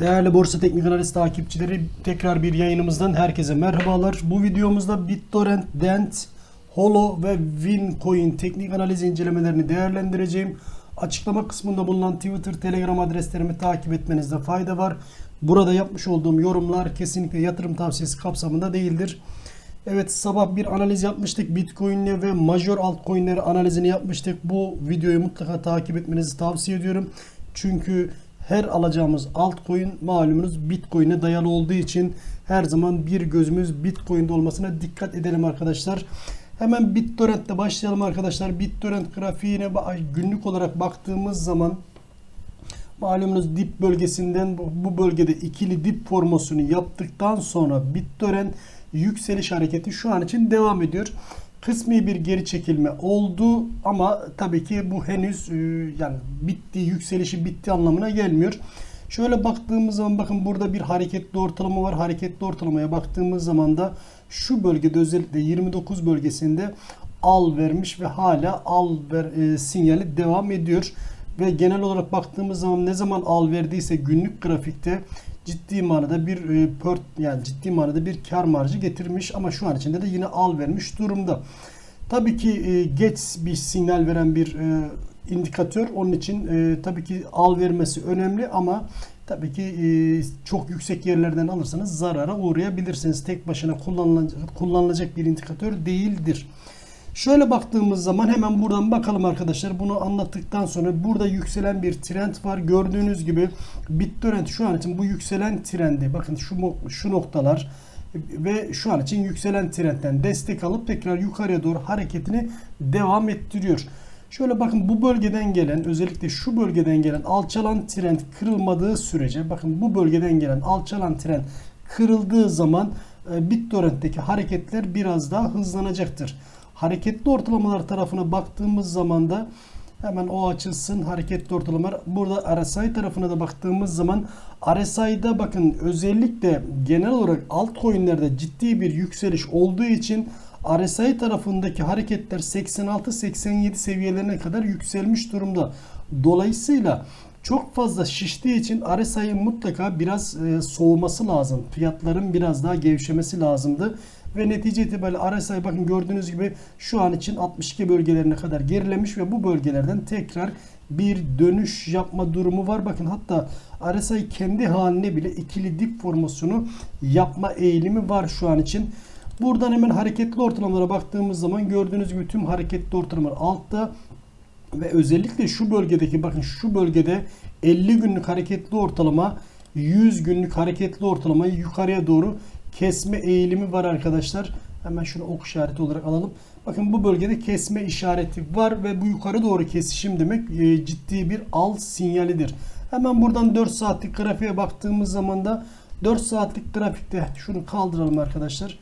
Değerli Borsa Teknik Analiz takipçileri tekrar bir yayınımızdan herkese merhabalar. Bu videomuzda BitTorrent, Dent, Holo ve Wincoin teknik analiz incelemelerini değerlendireceğim. Açıklama kısmında bulunan Twitter, Telegram adreslerimi takip etmenizde fayda var. Burada yapmış olduğum yorumlar kesinlikle yatırım tavsiyesi kapsamında değildir. Evet sabah bir analiz yapmıştık. Bitcoin'le ve major altcoin'leri analizini yapmıştık. Bu videoyu mutlaka takip etmenizi tavsiye ediyorum. Çünkü her alacağımız altcoin malumunuz Bitcoin'e dayalı olduğu için her zaman bir gözümüz Bitcoin'de olmasına dikkat edelim arkadaşlar. Hemen BitTorrent'te başlayalım arkadaşlar. BitTorrent grafiğine günlük olarak baktığımız zaman malumunuz dip bölgesinden bu bölgede ikili dip formasyonu yaptıktan sonra BitTorrent yükseliş hareketi şu an için devam ediyor. Kısmi bir geri çekilme oldu ama tabii ki bu henüz e, yani bitti, yükselişi bitti anlamına gelmiyor. Şöyle baktığımız zaman bakın burada bir hareketli ortalama var. Hareketli ortalamaya baktığımız zaman da şu bölgede özellikle 29 bölgesinde al vermiş ve hala al ver e, sinyali devam ediyor. Ve genel olarak baktığımız zaman ne zaman al verdiyse günlük grafikte ciddi manada bir e, pört yani ciddi manada bir kar marjı getirmiş ama şu an içinde de yine al vermiş durumda. Tabii ki e, geç bir sinyal veren bir e, indikatör. Onun için e, tabii ki al vermesi önemli ama tabii ki e, çok yüksek yerlerden alırsanız zarara uğrayabilirsiniz. Tek başına kullanılacak, kullanılacak bir indikatör değildir. Şöyle baktığımız zaman hemen buradan bakalım arkadaşlar. Bunu anlattıktan sonra burada yükselen bir trend var. Gördüğünüz gibi BitTorrent şu an için bu yükselen trendi bakın şu şu noktalar ve şu an için yükselen trendten destek alıp tekrar yukarıya doğru hareketini devam ettiriyor. Şöyle bakın bu bölgeden gelen özellikle şu bölgeden gelen alçalan trend kırılmadığı sürece bakın bu bölgeden gelen alçalan trend kırıldığı zaman e, BitTorrent'teki hareketler biraz daha hızlanacaktır. Hareketli ortalamalar tarafına baktığımız zaman da hemen o açılsın hareketli ortalamalar. Burada RSI tarafına da baktığımız zaman RSI'da bakın özellikle genel olarak altcoin'lerde ciddi bir yükseliş olduğu için RSI tarafındaki hareketler 86-87 seviyelerine kadar yükselmiş durumda. Dolayısıyla çok fazla şiştiği için RSI'nin mutlaka biraz e, soğuması lazım. Fiyatların biraz daha gevşemesi lazımdı. Ve netice itibariyle RSI bakın gördüğünüz gibi şu an için 62 bölgelerine kadar gerilemiş ve bu bölgelerden tekrar bir dönüş yapma durumu var. Bakın hatta RSI kendi haline bile ikili dip formasyonu yapma eğilimi var şu an için. Buradan hemen hareketli ortalamalara baktığımız zaman gördüğünüz gibi tüm hareketli ortalamalar altta ve özellikle şu bölgedeki bakın şu bölgede 50 günlük hareketli ortalama 100 günlük hareketli ortalamayı yukarıya doğru kesme eğilimi var arkadaşlar. Hemen şunu ok işareti olarak alalım. Bakın bu bölgede kesme işareti var ve bu yukarı doğru kesişim demek e, ciddi bir al sinyalidir. Hemen buradan 4 saatlik grafiğe baktığımız zaman da 4 saatlik grafikte şunu kaldıralım arkadaşlar.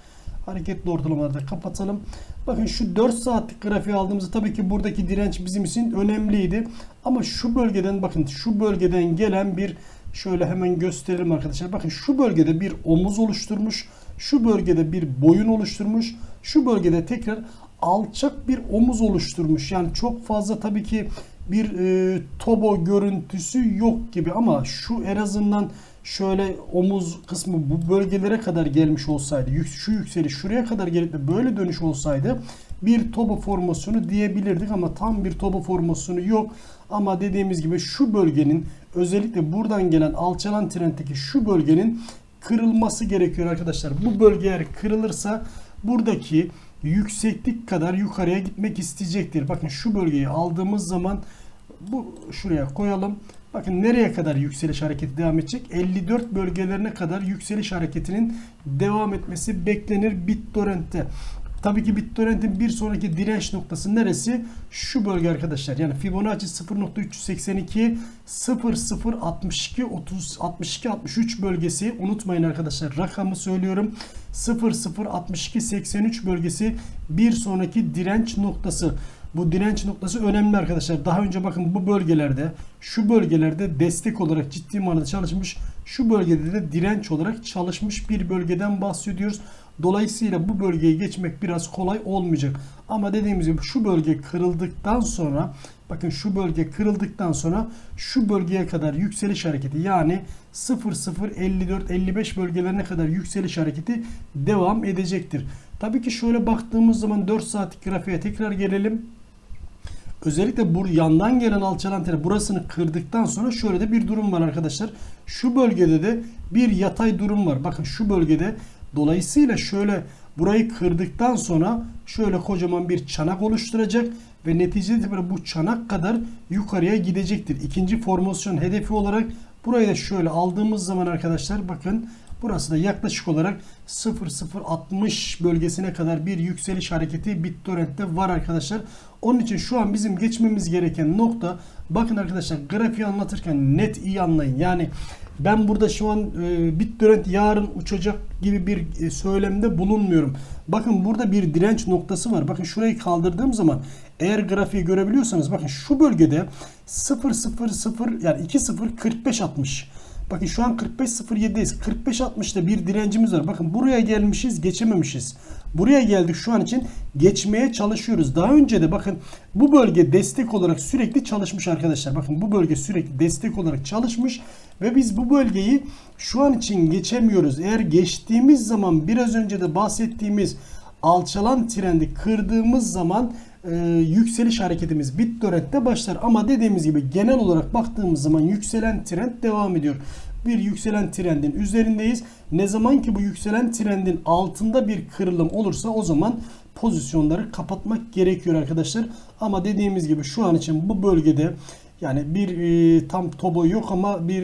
Hareketli ortalamaları da kapatalım. Bakın şu 4 saatlik grafiği aldığımızda tabii ki buradaki direnç bizim için önemliydi. Ama şu bölgeden bakın şu bölgeden gelen bir şöyle hemen gösterelim arkadaşlar. Bakın şu bölgede bir omuz oluşturmuş. Şu bölgede bir boyun oluşturmuş. Şu bölgede tekrar alçak bir omuz oluşturmuş. Yani çok fazla tabii ki bir e, tobo görüntüsü yok gibi ama şu en azından şöyle omuz kısmı bu bölgelere kadar gelmiş olsaydı, şu yükseliş şuraya kadar gelip de böyle dönüş olsaydı bir tobo formasyonu diyebilirdik ama tam bir tobo formasyonu yok. Ama dediğimiz gibi şu bölgenin özellikle buradan gelen alçalan trenddeki şu bölgenin kırılması gerekiyor arkadaşlar. Bu bölge eğer kırılırsa buradaki yükseklik kadar yukarıya gitmek isteyecektir. Bakın şu bölgeyi aldığımız zaman bu şuraya koyalım. Bakın nereye kadar yükseliş hareketi devam edecek? 54 bölgelerine kadar yükseliş hareketinin devam etmesi beklenir BitTorrent'te. Tabii ki BitTorrent'in bir sonraki direnç noktası neresi? Şu bölge arkadaşlar. Yani Fibonacci 0.382 0062 30 62 63 bölgesi unutmayın arkadaşlar. Rakamı söylüyorum. 0062 83 bölgesi bir sonraki direnç noktası. Bu direnç noktası önemli arkadaşlar. Daha önce bakın bu bölgelerde şu bölgelerde destek olarak ciddi manada çalışmış. Şu bölgede de direnç olarak çalışmış bir bölgeden bahsediyoruz. Dolayısıyla bu bölgeyi geçmek biraz kolay olmayacak. Ama dediğimiz gibi şu bölge kırıldıktan sonra Bakın şu bölge kırıldıktan sonra şu bölgeye kadar yükseliş hareketi yani 0054-55 bölgelerine kadar yükseliş hareketi devam edecektir. Tabii ki şöyle baktığımız zaman 4 saatlik grafiğe tekrar gelelim. Özellikle bu yandan gelen alçalan trend burasını kırdıktan sonra şöyle de bir durum var arkadaşlar. Şu bölgede de bir yatay durum var. Bakın şu bölgede dolayısıyla şöyle burayı kırdıktan sonra şöyle kocaman bir çanak oluşturacak ve neticede bu çanak kadar yukarıya gidecektir. İkinci formasyon hedefi olarak burayı da şöyle aldığımız zaman arkadaşlar bakın Burası da yaklaşık olarak 0060 bölgesine kadar bir yükseliş hareketi BitTorrent'te var arkadaşlar. Onun için şu an bizim geçmemiz gereken nokta bakın arkadaşlar grafiği anlatırken net iyi anlayın. Yani ben burada şu an e, BitTorrent yarın uçacak gibi bir e, söylemde bulunmuyorum. Bakın burada bir direnç noktası var. Bakın şurayı kaldırdığım zaman eğer grafiği görebiliyorsanız bakın şu bölgede 000 yani 20 45 60 Bakın şu an 45.07'deyiz. 45.60'da bir direncimiz var. Bakın buraya gelmişiz geçememişiz. Buraya geldik şu an için geçmeye çalışıyoruz. Daha önce de bakın bu bölge destek olarak sürekli çalışmış arkadaşlar. Bakın bu bölge sürekli destek olarak çalışmış ve biz bu bölgeyi şu an için geçemiyoruz. Eğer geçtiğimiz zaman biraz önce de bahsettiğimiz alçalan trendi kırdığımız zaman e, yükseliş hareketimiz BitTorrent'te başlar. Ama dediğimiz gibi genel olarak baktığımız zaman yükselen trend devam ediyor. Bir yükselen trendin üzerindeyiz. Ne zaman ki bu yükselen trendin altında bir kırılım olursa o zaman pozisyonları kapatmak gerekiyor arkadaşlar. Ama dediğimiz gibi şu an için bu bölgede yani bir e, tam tobo yok ama bir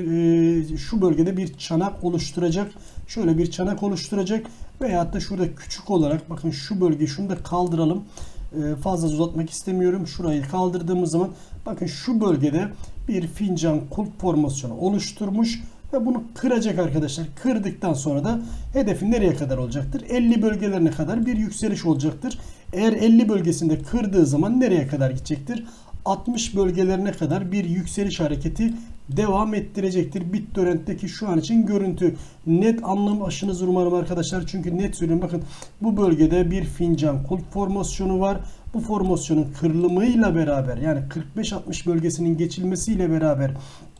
e, şu bölgede bir çanak oluşturacak. Şöyle bir çanak oluşturacak. Veyahut da şurada küçük olarak bakın şu bölgeyi şunu da kaldıralım. Ee, fazla uzatmak istemiyorum. Şurayı kaldırdığımız zaman bakın şu bölgede bir fincan kulp formasyonu oluşturmuş ve bunu kıracak arkadaşlar. Kırdıktan sonra da hedefi nereye kadar olacaktır? 50 bölgelerine kadar bir yükseliş olacaktır. Eğer 50 bölgesinde kırdığı zaman nereye kadar gidecektir? 60 bölgelerine kadar bir yükseliş hareketi devam ettirecektir. BitTorrent'teki şu an için görüntü net anlam aşınız umarım arkadaşlar. Çünkü net söylüyorum bakın bu bölgede bir fincan kulp formasyonu var. Bu formasyonun kırılımıyla beraber yani 45-60 bölgesinin geçilmesiyle beraber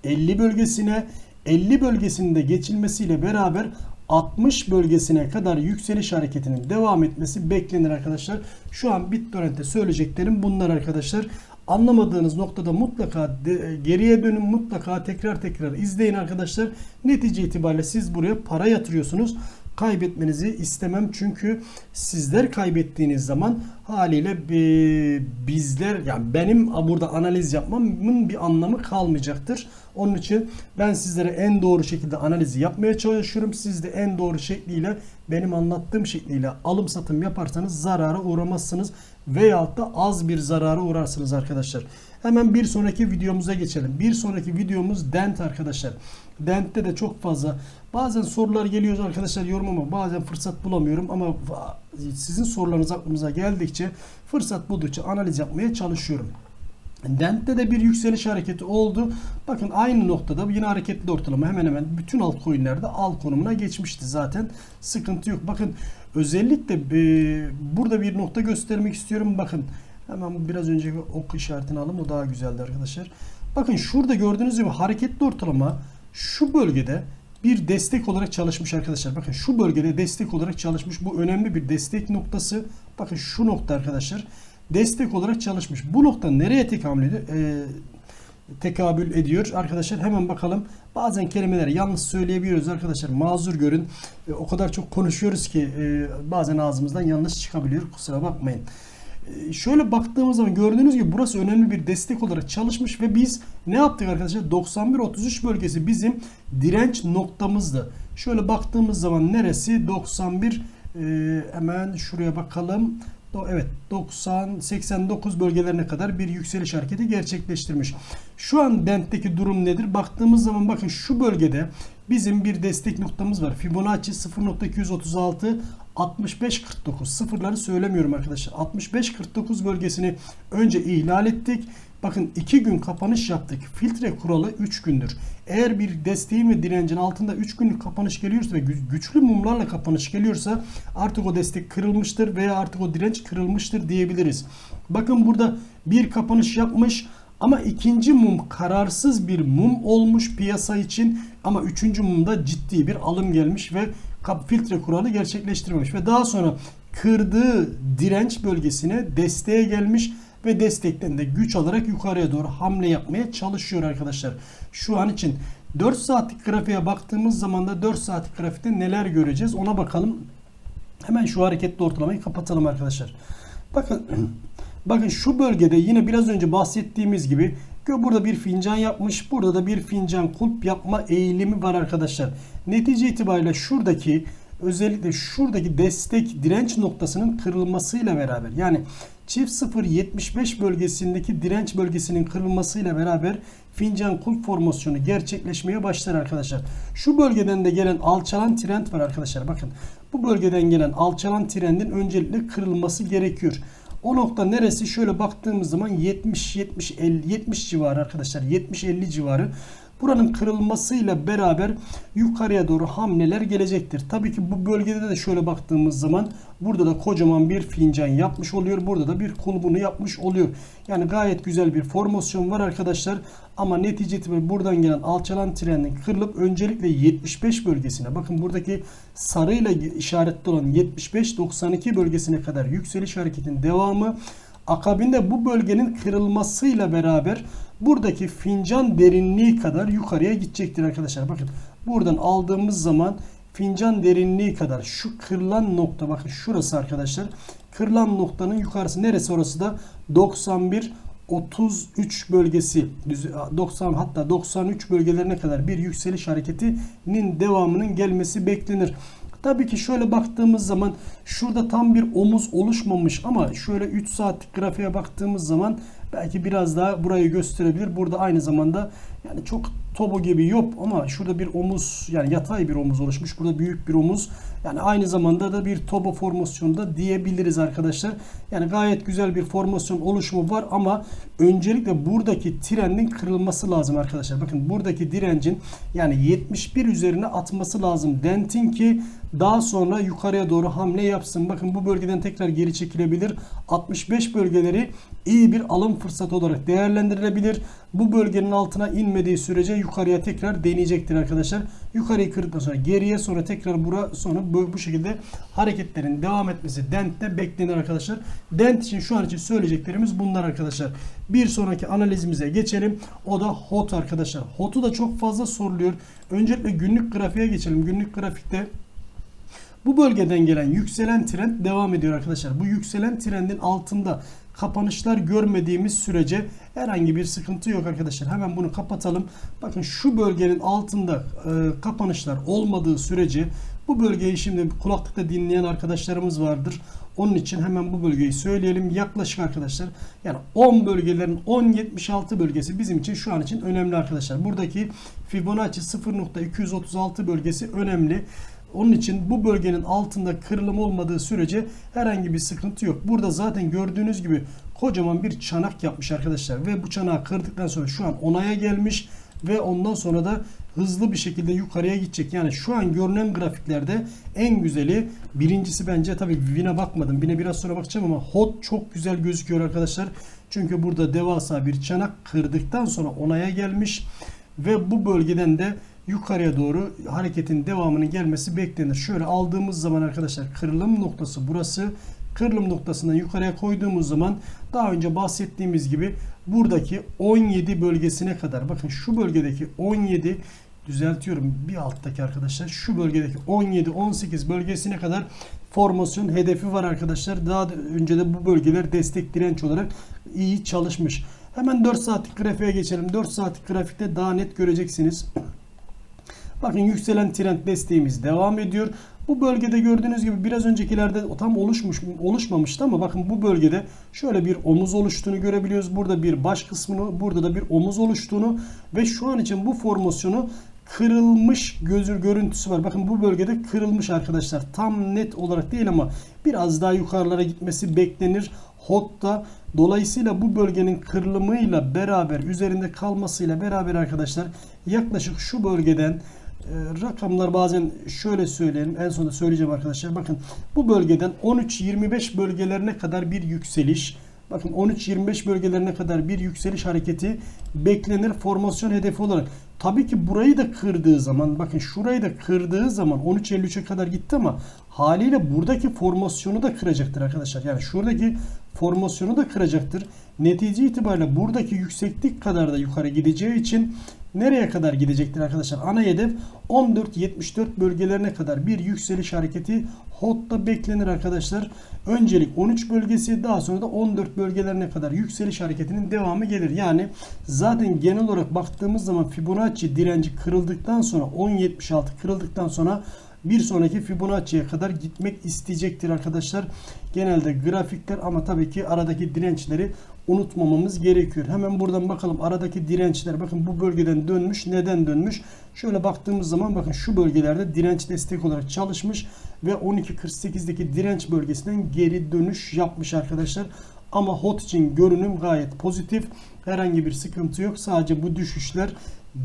50 bölgesine 50 bölgesinde geçilmesiyle beraber 60 bölgesine kadar yükseliş hareketinin devam etmesi beklenir arkadaşlar. Şu an BitTorrent'te söyleyeceklerim bunlar arkadaşlar. Anlamadığınız noktada mutlaka de, geriye dönün mutlaka tekrar tekrar izleyin arkadaşlar. Netice itibariyle siz buraya para yatırıyorsunuz. Kaybetmenizi istemem çünkü sizler kaybettiğiniz zaman haliyle e, bizler yani benim burada analiz yapmamın bir anlamı kalmayacaktır. Onun için ben sizlere en doğru şekilde analizi yapmaya çalışıyorum. Siz de en doğru şekliyle benim anlattığım şekliyle alım satım yaparsanız zarara uğramazsınız veyahut da az bir zarara uğrarsınız arkadaşlar. Hemen bir sonraki videomuza geçelim. Bir sonraki videomuz Dent arkadaşlar. Dent'te de çok fazla bazen sorular geliyor arkadaşlar yorum ama bazen fırsat bulamıyorum ama sizin sorularınız aklımıza geldikçe fırsat buldukça analiz yapmaya çalışıyorum. Dent'te de bir yükseliş hareketi oldu. Bakın aynı noktada yine hareketli ortalama hemen hemen bütün altcoin'lerde al konumuna geçmişti zaten. Sıkıntı yok. Bakın özellikle e, burada bir nokta göstermek istiyorum. Bakın hemen biraz önceki ok işaretini alalım. O daha güzeldi arkadaşlar. Bakın şurada gördüğünüz gibi hareketli ortalama şu bölgede bir destek olarak çalışmış arkadaşlar. Bakın şu bölgede destek olarak çalışmış. Bu önemli bir destek noktası. Bakın şu nokta arkadaşlar destek olarak çalışmış. Bu nokta nereye tekamül ediyor? Ee, tekabül ediyor. Arkadaşlar hemen bakalım. Bazen kelimeleri yanlış söyleyebiliyoruz arkadaşlar. Mazur görün. E, o kadar çok konuşuyoruz ki e, bazen ağzımızdan yanlış çıkabiliyor. Kusura bakmayın. E, şöyle baktığımız zaman gördüğünüz gibi burası önemli bir destek olarak çalışmış ve biz ne yaptık arkadaşlar? 91-33 bölgesi bizim direnç noktamızdı. Şöyle baktığımız zaman neresi? 91 e, hemen şuraya bakalım. Evet 90 89 bölgelerine kadar bir yükseliş hareketi gerçekleştirmiş. Şu an Dent'teki durum nedir? Baktığımız zaman bakın şu bölgede bizim bir destek noktamız var. Fibonacci 0.236 65.49 sıfırları söylemiyorum arkadaşlar. 65.49 bölgesini önce ihlal ettik. Bakın 2 gün kapanış yaptık. Filtre kuralı 3 gündür. Eğer bir desteğin ve direncin altında 3 günlük kapanış geliyorsa ve güçlü mumlarla kapanış geliyorsa artık o destek kırılmıştır veya artık o direnç kırılmıştır diyebiliriz. Bakın burada bir kapanış yapmış Ama ikinci mum kararsız bir mum olmuş piyasa için ama üçüncü mumda ciddi bir alım gelmiş ve filtre kuralı gerçekleştirmemiş ve daha sonra kırdığı direnç bölgesine desteğe gelmiş ve destekten de güç alarak yukarıya doğru hamle yapmaya çalışıyor arkadaşlar. Şu an için 4 saatlik grafiğe baktığımız zaman da 4 saatlik grafikte neler göreceğiz ona bakalım. Hemen şu hareketli ortalamayı kapatalım arkadaşlar. Bakın bakın şu bölgede yine biraz önce bahsettiğimiz gibi burada bir fincan yapmış. Burada da bir fincan kulp yapma eğilimi var arkadaşlar. Netice itibariyle şuradaki özellikle şuradaki destek direnç noktasının kırılmasıyla beraber yani çift 0.75 bölgesindeki direnç bölgesinin kırılmasıyla beraber fincan kulp formasyonu gerçekleşmeye başlar arkadaşlar. Şu bölgeden de gelen alçalan trend var arkadaşlar. Bakın bu bölgeden gelen alçalan trendin öncelikle kırılması gerekiyor. O nokta neresi? Şöyle baktığımız zaman 70 70 50 70 civarı arkadaşlar. 70 50 civarı. Buranın kırılmasıyla beraber yukarıya doğru hamleler gelecektir. Tabii ki bu bölgede de şöyle baktığımız zaman burada da kocaman bir fincan yapmış oluyor. Burada da bir kulbunu yapmış oluyor. Yani gayet güzel bir formasyon var arkadaşlar. Ama netice itibariyle buradan gelen alçalan trendin kırılıp öncelikle 75 bölgesine bakın buradaki sarıyla işaretli olan 75-92 bölgesine kadar yükseliş hareketin devamı akabinde bu bölgenin kırılmasıyla beraber buradaki fincan derinliği kadar yukarıya gidecektir arkadaşlar. Bakın buradan aldığımız zaman fincan derinliği kadar şu kırılan nokta bakın şurası arkadaşlar. Kırılan noktanın yukarısı neresi orası da 91 33 bölgesi 90 hatta 93 bölgelerine kadar bir yükseliş hareketinin devamının gelmesi beklenir. Tabii ki şöyle baktığımız zaman şurada tam bir omuz oluşmamış ama şöyle 3 saatlik grafiğe baktığımız zaman belki biraz daha burayı gösterebilir. Burada aynı zamanda yani çok tobo gibi yok ama şurada bir omuz yani yatay bir omuz oluşmuş. Burada büyük bir omuz. Yani aynı zamanda da bir tobo formasyonda diyebiliriz arkadaşlar. Yani gayet güzel bir formasyon oluşumu var ama öncelikle buradaki trendin kırılması lazım arkadaşlar. Bakın buradaki direncin yani 71 üzerine atması lazım. Dentin ki daha sonra yukarıya doğru hamle yapsın. Bakın bu bölgeden tekrar geri çekilebilir. 65 bölgeleri iyi bir alım fırsatı olarak değerlendirilebilir. Bu bölgenin altına inmediği sürece yukarıya tekrar deneyecektir arkadaşlar. Yukarıyı kırdıktan sonra geriye sonra tekrar bura sonra bu, şekilde hareketlerin devam etmesi dentte beklenir arkadaşlar. Dent için şu an için söyleyeceklerimiz bunlar arkadaşlar. Bir sonraki analizimize geçelim. O da HOT arkadaşlar. HOT'u da çok fazla soruluyor. Öncelikle günlük grafiğe geçelim. Günlük grafikte bu bölgeden gelen yükselen trend devam ediyor arkadaşlar. Bu yükselen trendin altında kapanışlar görmediğimiz sürece herhangi bir sıkıntı yok arkadaşlar. Hemen bunu kapatalım. Bakın şu bölgenin altında e, kapanışlar olmadığı sürece bu bölgeyi şimdi kulaklıkta dinleyen arkadaşlarımız vardır. Onun için hemen bu bölgeyi söyleyelim. Yaklaşık arkadaşlar yani 10 bölgelerin 10.76 bölgesi bizim için şu an için önemli arkadaşlar. Buradaki Fibonacci 0.236 bölgesi önemli. Onun için bu bölgenin altında kırılım olmadığı sürece herhangi bir sıkıntı yok. Burada zaten gördüğünüz gibi kocaman bir çanak yapmış arkadaşlar. Ve bu çanağı kırdıktan sonra şu an onaya gelmiş. Ve ondan sonra da hızlı bir şekilde yukarıya gidecek. Yani şu an görünen grafiklerde en güzeli birincisi bence tabi Vin'e bakmadım. Vin'e biraz sonra bakacağım ama hot çok güzel gözüküyor arkadaşlar. Çünkü burada devasa bir çanak kırdıktan sonra onaya gelmiş. Ve bu bölgeden de yukarıya doğru hareketin devamının gelmesi beklenir. Şöyle aldığımız zaman arkadaşlar kırılım noktası burası. Kırılım noktasından yukarıya koyduğumuz zaman daha önce bahsettiğimiz gibi buradaki 17 bölgesine kadar bakın şu bölgedeki 17 düzeltiyorum bir alttaki arkadaşlar şu bölgedeki 17-18 bölgesine kadar formasyon hedefi var arkadaşlar. Daha önce de bu bölgeler destek direnç olarak iyi çalışmış. Hemen 4 saatlik grafiğe geçelim. 4 saatlik grafikte daha net göreceksiniz. Bakın yükselen trend desteğimiz devam ediyor. Bu bölgede gördüğünüz gibi biraz öncekilerde tam oluşmuş oluşmamıştı ama bakın bu bölgede şöyle bir omuz oluştuğunu görebiliyoruz. Burada bir baş kısmını, burada da bir omuz oluştuğunu ve şu an için bu formasyonu kırılmış gözür görüntüsü var. Bakın bu bölgede kırılmış arkadaşlar. Tam net olarak değil ama biraz daha yukarılara gitmesi beklenir. HOT'ta dolayısıyla bu bölgenin kırılımıyla beraber üzerinde kalmasıyla beraber arkadaşlar yaklaşık şu bölgeden rakamlar bazen şöyle söyleyelim. En sonunda söyleyeceğim arkadaşlar. Bakın bu bölgeden 13-25 bölgelerine kadar bir yükseliş Bakın 13-25 bölgelerine kadar bir yükseliş hareketi beklenir formasyon hedefi olarak. Tabii ki burayı da kırdığı zaman bakın şurayı da kırdığı zaman 13.53'e kadar gitti ama haliyle buradaki formasyonu da kıracaktır arkadaşlar. Yani şuradaki formasyonu da kıracaktır. Netice itibariyle buradaki yükseklik kadar da yukarı gideceği için nereye kadar gidecektir arkadaşlar? Ana hedef 14-74 bölgelerine kadar bir yükseliş hareketi HOT'ta beklenir arkadaşlar. Öncelik 13 bölgesi daha sonra da 14 bölgelerine kadar yükseliş hareketinin devamı gelir. Yani zaten genel olarak baktığımız zaman Fibonacci direnci kırıldıktan sonra 10.76 kırıldıktan sonra bir sonraki Fibonacci'ye kadar gitmek isteyecektir arkadaşlar. Genelde grafikler ama tabii ki aradaki dirençleri unutmamamız gerekiyor. Hemen buradan bakalım aradaki dirençler bakın bu bölgeden dönmüş. Neden dönmüş? Şöyle baktığımız zaman bakın şu bölgelerde direnç destek olarak çalışmış ve 12.48'deki direnç bölgesinden geri dönüş yapmış arkadaşlar. Ama HOT için görünüm gayet pozitif. Herhangi bir sıkıntı yok. Sadece bu düşüşler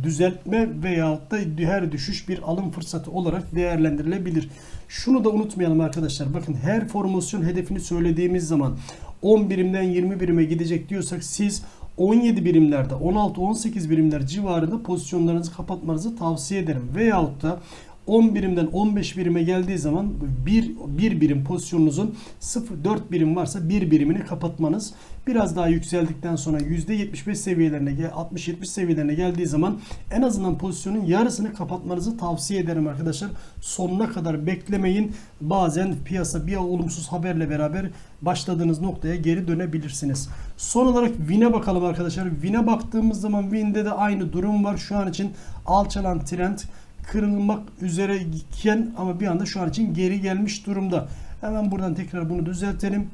düzeltme veyahut da her düşüş bir alım fırsatı olarak değerlendirilebilir. Şunu da unutmayalım arkadaşlar. Bakın her formasyon hedefini söylediğimiz zaman 10 birimden 20 birime gidecek diyorsak siz 17 birimlerde 16-18 birimler civarında pozisyonlarınızı kapatmanızı tavsiye ederim. Veyahut da 10 birimden 15 birime geldiği zaman bir, bir birim pozisyonunuzun 0 4 birim varsa bir birimini kapatmanız biraz daha yükseldikten sonra %75 seviyelerine 60-70 seviyelerine geldiği zaman en azından pozisyonun yarısını kapatmanızı tavsiye ederim arkadaşlar. Sonuna kadar beklemeyin. Bazen piyasa bir olumsuz haberle beraber başladığınız noktaya geri dönebilirsiniz. Son olarak Win'e bakalım arkadaşlar. Win'e baktığımız zaman Win'de de aynı durum var. Şu an için alçalan trend kırılmak üzere iken ama bir anda şu an için geri gelmiş durumda. Hemen buradan tekrar bunu düzeltelim.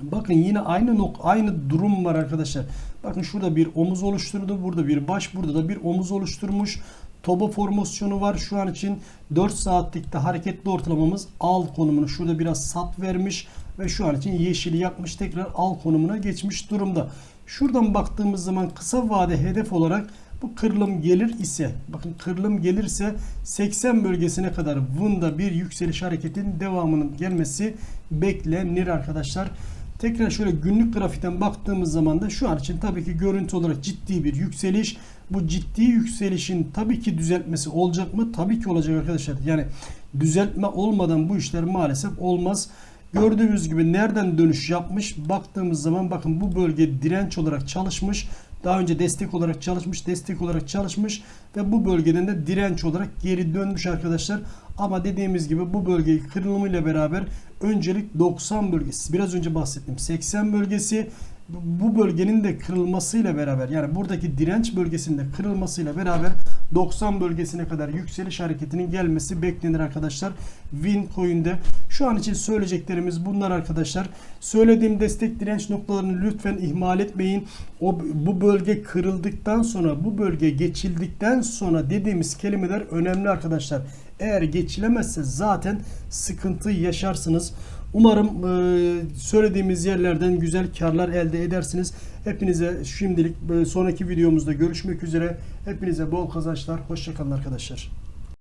Bakın yine aynı nok aynı durum var arkadaşlar. Bakın şurada bir omuz oluşturdu. Burada bir baş, burada da bir omuz oluşturmuş. Toba formasyonu var. Şu an için 4 saatlikte hareketli ortalamamız al konumunu şurada biraz sat vermiş ve şu an için yeşili yapmış tekrar al konumuna geçmiş durumda. Şuradan baktığımız zaman kısa vade hedef olarak bu kırılım gelir ise bakın kırılım gelirse 80 bölgesine kadar Vun'da bir yükseliş hareketinin devamının gelmesi beklenir arkadaşlar. Tekrar şöyle günlük grafikten baktığımız zaman da şu an için tabii ki görüntü olarak ciddi bir yükseliş. Bu ciddi yükselişin tabii ki düzeltmesi olacak mı? Tabii ki olacak arkadaşlar. Yani düzeltme olmadan bu işler maalesef olmaz. Gördüğünüz gibi nereden dönüş yapmış? Baktığımız zaman bakın bu bölge direnç olarak çalışmış. Daha önce destek olarak çalışmış, destek olarak çalışmış ve bu bölgeden de direnç olarak geri dönmüş arkadaşlar. Ama dediğimiz gibi bu bölgeyi kırılımıyla beraber öncelik 90 bölgesi, biraz önce bahsettim 80 bölgesi bu bölgenin de kırılmasıyla beraber yani buradaki direnç bölgesinde kırılmasıyla beraber 90 bölgesine kadar yükseliş hareketinin gelmesi beklenir arkadaşlar. Win coin'de şu an için söyleyeceklerimiz bunlar arkadaşlar. Söylediğim destek direnç noktalarını lütfen ihmal etmeyin. O bu bölge kırıldıktan sonra bu bölge geçildikten sonra dediğimiz kelimeler önemli arkadaşlar. Eğer geçilemezse zaten sıkıntı yaşarsınız. Umarım e, söylediğimiz yerlerden güzel karlar elde edersiniz. Hepinize şimdilik e, sonraki videomuzda görüşmek üzere. Hepinize bol kazançlar. Hoşçakalın arkadaşlar.